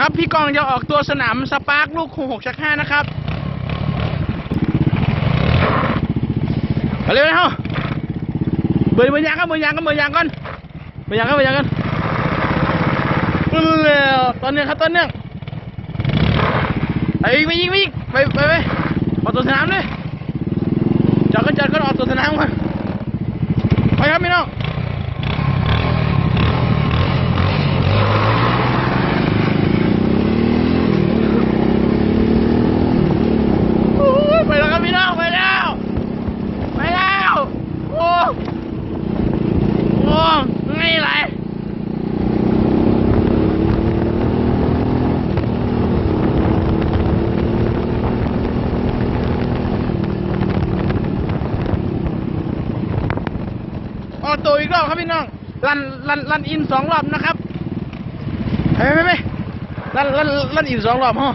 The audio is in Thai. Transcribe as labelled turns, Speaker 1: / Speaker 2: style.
Speaker 1: นะครับ พี่กองจะออกตัวสนามสปาร์คลูกหกชักห้านะครับไปเร็วนะเฮาเบยเบยยางกันเบยยางกันเบยยางกันเบยยางกันเบยยางกันเร็วตอนเนื่องครับตอนเนื่องไปอีกไปอีกไปอีกไปไปไปออกตัวสนามเลยจอดกันจอดกันออกตัวสนามกันไปครับพี่น้อง โอ้ยไปแล้วครับพี่น้องไปแล้ว ไปแล้ว โอ้โอ้ไงไร ออกตัวอีกรอบครับพี่น้องลันลันลันอินสองรอบนะครับไปไปไปลันลันลันอินสองรอบฮะ